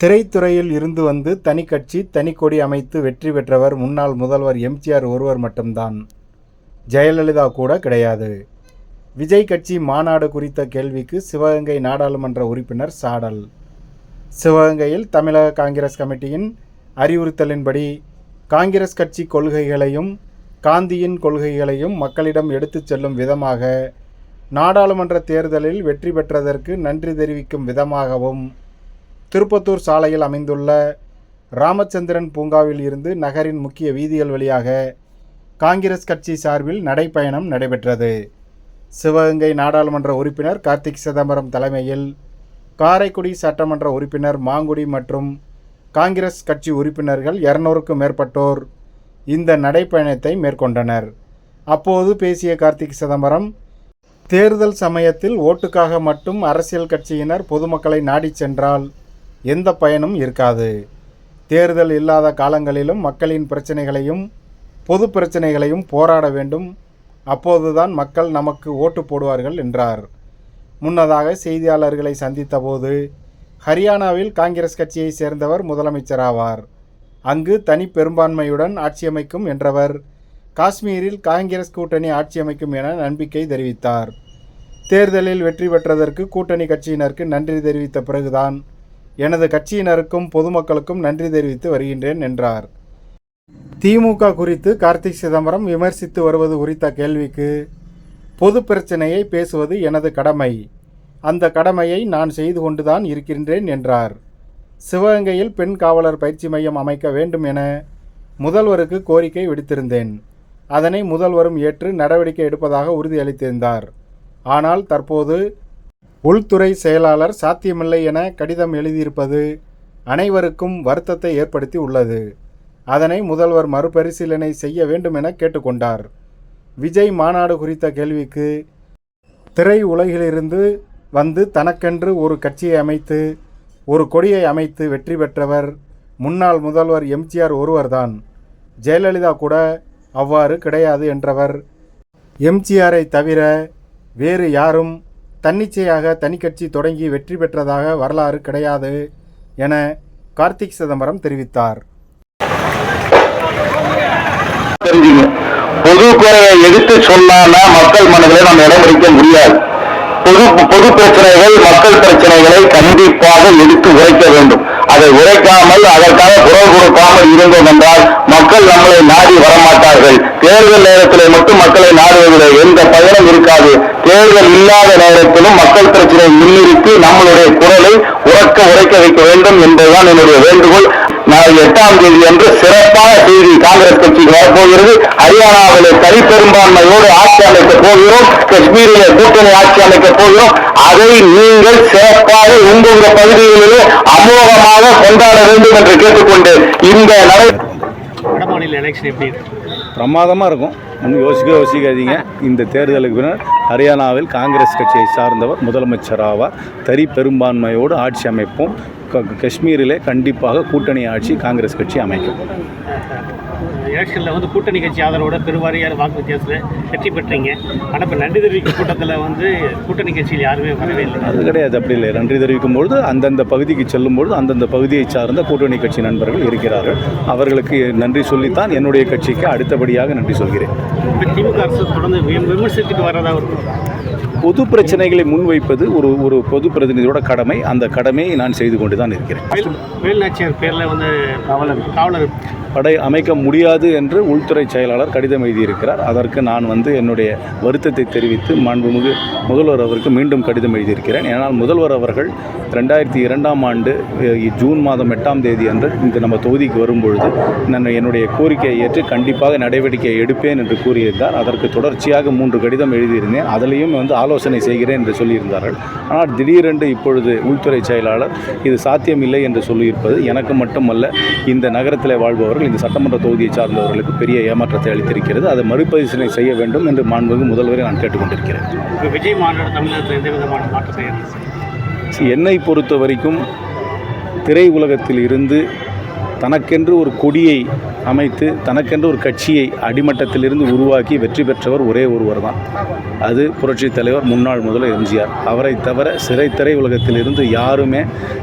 திரைத்துறையில் இருந்து வந்து தனி கட்சி தனி கொடி அமைத்து வெற்றி பெற்றவர் முன்னாள் முதல்வர் எம்ஜிஆர் ஒருவர் மட்டும்தான். ஜெயலலிதா கூட கிடையாது. விஜய் கட்சி மாநாடு குறித்த கேள்விக்கு சிவகங்கை நாடாளுமன்ற உறுப்பினர் சாடல். சிவகங்கையில் தமிழக காங்கிரஸ் கமிட்டியின் அறிவுறுத்தலின்படி காங்கிரஸ் கட்சி கொள்கைகளையும் காந்தியின் கொள்கைகளையும் மக்களிடம் எடுத்துச் செல்லும் விதமாக நாடாளுமன்ற தேர்தலில் வெற்றி பெற்றதற்கு நன்றி தெரிவிக்கும் விதமாகவும் திருப்பத்தூர் சாலையில் அமைந்துள்ள ராமச்சந்திரன் பூங்காவில் இருந்து நகரின் முக்கிய வீதிகள் வழியாக காங்கிரஸ் கட்சி சார்பில் நடைப்பயணம் நடைபெற்றது. சிவகங்கை நாடாளுமன்ற உறுப்பினர் கார்த்திக் சிதம்பரம் தலைமையில் காரைக்குடி சட்டமன்ற உறுப்பினர் மாங்குடி மற்றும் காங்கிரஸ் கட்சி உறுப்பினர்கள் இருநூறுக்கும் மேற்பட்டோர் இந்த நடைப்பயணத்தை மேற்கொண்டனர். அப்போது பேசிய கார்த்திக் சிதம்பரம் தேர்தல் சமயத்தில் ஓட்டுக்காக மட்டும் அரசியல் கட்சியினர் பொதுமக்களை நாடிச் சென்றால் எந்த பயனும் இருக்காது. தேர்தல் இல்லாத காலங்களிலும் மக்களின் பிரச்சனைகளையும் பொது பிரச்சனைகளையும் போராட வேண்டும். அப்போதுதான் மக்கள் நமக்கு ஓட்டு போடுவார்கள் என்றார். முன்னதாக செய்தியாளர்களை சந்தித்தபோது ஹரியானாவில் காங்கிரஸ் கட்சியை சேர்ந்தவர் முதலமைச்சராவார். அங்கு தனி பெரும்பான்மையுடன் ஆட்சியமைக்கும் என்றவர் காஷ்மீரில் காங்கிரஸ் கூட்டணி ஆட்சியமைக்கும் என நம்பிக்கை தெரிவித்தார். தேர்தலில் வெற்றி பெற்றதற்கு கூட்டணி கட்சியினருக்கு நன்றி தெரிவித்த பிறகுதான் எனது கட்சியினருக்கும் பொதுமக்களுக்கும் நன்றி தெரிவித்து வருகின்றேன் என்றார். திமுக குறித்து கார்த்திக் சிதம்பரம் விமர்சித்து வருவது குறித்த கேள்விக்கு பொது பிரச்சனையை பேசுவது எனது கடமை. அந்த கடமையை நான் செய்து கொண்டுதான் இருக்கின்றேன் என்றார். சிவகங்கையில் பெண் காவலர் பயிற்சி மையம் அமைக்க வேண்டும் என முதல்வருக்கு கோரிக்கை விடுத்திருந்தேன். அதனை முதல்வரும் ஏற்று நடவடிக்கை எடுப்பதாக உறுதியளித்திருந்தார். ஆனால் தற்போது உள்துறை செயலாளர் சாத்தியமில்லை என கடிதம் எழுதியிருப்பது அனைவருக்கும் வருத்தத்தை ஏற்படுத்தி உள்ளது. அதனை முதல்வர் மறுபரிசீலனை செய்ய வேண்டும் என கேட்டுக்கொண்டார். விஜய் மாநாடு குறித்த கேள்விக்கு திரை உலகிலிருந்து வந்து தனக்கென்று ஒரு கட்சியை அமைத்து ஒரு கொடியை அமைத்து வெற்றி பெற்றவர் முன்னாள் முதல்வர் எம்ஜிஆர் ஒருவர்தான். ஜெயலலிதா கூட அவ்வாறு கிடையாது என்றவர். எம்ஜிஆரை தவிர வேறு யாரும் தன்னிச்சையாக தனி கட்சி தொடங்கி வெற்றி பெற்றதாக வரலாறு கிடையாது என கார்த்திக் சிதம்பரம் தெரிவித்தார். பொது குறையை எடுத்து சொன்னால மக்கள் மனதில் நம்ம இடம் பிடிக்க முடியாது. பொது பொது பிரச்சனைகள் மக்கள் பிரச்சனைகளை கண்டிப்பாக எடுத்து உரைக்க வேண்டும். அதை உரைக்காமல் அதற்காக குரல் கொடுக்காமல் இருந்தோம் என்றால் மக்கள் நம்மளை நாடி வரமாட்டார்கள். தேர்தல் நேரத்திலே மட்டும் மக்களை நாடுவதில் எந்த பயனும் இருக்காது. தேர்தல் இல்லாத நேரத்திலும் மக்கள் பிரச்சனை முன்னிறுத்தி நம்மளுடைய குரலை உறக்க உரைக்க வைக்க வேண்டும் என்பதுதான் என்னுடைய வேண்டுகோள். நாளை எட்டாம் தேதி அன்று சிறப்பான செய்தி காங்கிரஸ் கட்சிக்கு வரப்போகிறது. ஹரியானாவிலே தனி பெரும்பான்மையோடு ஆட்சி அமைக்கப் போகிறோம். காஷ்மீரிலே கூட்டணி ஆட்சி அமைக்கப் போகிறோம். அதை நீங்கள் சிறப்பாக உங்களுடைய பகுதிகளிலே அமோகமாக கொண்டாட வேண்டும் என்று கேட்டுக்கொண்டு இந்த நடை பிரமாதமாக இருக்கும். இன்னும் யோசிக்க யோசிக்காதீங்க. இந்த தேர்தலுக்கு பின்னர் ஹரியானாவில் காங்கிரஸ் கட்சியை சார்ந்தவர் முதலமைச்சர் ஆவார். பெரும்பான்மையோடு ஆட்சி அமைப்போம். க- காஷ்மீரிலே கண்டிப்பாக கூட்டணி ஆட்சி காங்கிரஸ் கட்சி அமைக்கும். எலெக்ஷனில் வந்து கூட்டணி கட்சி ஆதரவோட பெருவாரியான வாக்கு வித்தியாசத்தில் வெற்றி பெற்றீங்க. ஆனால் இப்போ நன்றி தெரிவிக்கும் கூட்டத்தில் வந்து கூட்டணி கட்சியில் யாருமே வரவே இல்லை. அது கிடையாது அப்படி இல்லை. நன்றி தெரிவிக்கும் பொழுது அந்தந்த பகுதிக்கு செல்லும் பொழுது அந்தந்த பகுதியை சார்ந்த கூட்டணி கட்சி நண்பர்கள் இருக்கிறார்கள். அவர்களுக்கு நன்றி சொல்லித்தான் என்னுடைய கட்சிக்கு அடுத்தபடியாக நன்றி சொல்கிறேன். இப்போ திமுக அரசு தொடர்ந்து விமர்சித்துட்டு வரதா ஒரு பொது பிரச்சனைகளை முன்வைப்பது ஒரு ஒரு பொது பிரதிநிதியோட கடமை. அந்த கடமையை நான் செய்து கொண்டு தான் இருக்கிறேன். வேல் வேலுநாச்சியார் பேரில் வந்து காவலர். காவலர். படை அமைக்க முடியாது என்று உள்துறை செயலாளர் கடிதம் எழுதியிருக்கிறார். அதற்கு நான் வந்து என்னுடைய வருத்தத்தை தெரிவித்து மாண்புமிகு முதல்வர் அவருக்கு மீண்டும் கடிதம் எழுதியிருக்கிறேன். ஏனால் முதல்வர் அவர்கள் ரெண்டாயிரத்தி இரண்டாம் ஆண்டு ஜூன் மாதம் எட்டாம் தேதி அன்று இந்த நம்ம தொகுதிக்கு வரும்பொழுது நான் என்னுடைய கோரிக்கையை ஏற்று கண்டிப்பாக நடவடிக்கை எடுப்பேன் என்று கூறியிருந்தார். அதற்கு தொடர்ச்சியாக மூன்று கடிதம் எழுதியிருந்தேன். அதிலையும் வந்து ஆலோசனை செய்கிறேன் என்று சொல்லியிருந்தார்கள். ஆனால் திடீரென்று இப்பொழுது உள்துறை செயலாளர் இது சாத்தியமில்லை என்று சொல்லியிருப்பது எனக்கு மட்டுமல்ல இந்த நகரத்தில் வாழ்பவர்கள் இந்த சட்டமன்ற தொகுதியை சார்ந்தவர்களுக்கு பெரிய ஏமாற்றத்தை அளித்திருக்கிறது அதை மறுபரிசீலனை செய்ய வேண்டும் என்று மாண்புமிகு முதல்வரை நான் கேட்டுக்கொண்டிருக்கிறேன் இப்போ விஜய் மாநாடு தமிழகத்தில் எந்த விதமான மாற்றத்தை ஏற்படுத்தும்? என்னை பொறுத்த வரைக்கும் திரை உலகத்தில் இருந்து தனக்கென்று ஒரு கொடியை அமைத்து தனக்கென்று ஒரு கட்சியை அடிமட்டத்திலிருந்து உருவாக்கி வெற்றி பெற்றவர் ஒரே ஒருவர் தான். அது புரட்சித் தலைவர் முன்னாள் முதல்வர் எம்ஜிஆர். அவரை தவிர சிறைத்திரை உலகத்திலிருந்து யாருமே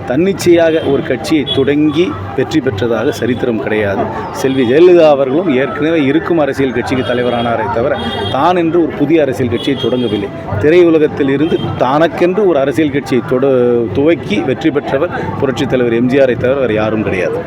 தன்னிச்சையாக ஒரு கட்சியை தொடங்கி வெற்றி பெற்றதாக சரித்திரம் கிடையாது. செல்வி ஜெயலலிதா அவர்களும் ஏற்கனவே இருக்கும் அரசியல் கட்சிக்கு தலைவரானாரை தவிர தான் என்று ஒரு புதிய அரசியல் கட்சியை தொடங்கவில்லை. திரையுலகத்தில் இருந்து தனக்கென்று ஒரு அரசியல் கட்சியை தொட துவக்கி வெற்றி பெற்றவர் புரட்சித் தலைவர் எம்ஜிஆரை தவிர வேறு யாரும் கிடையாது.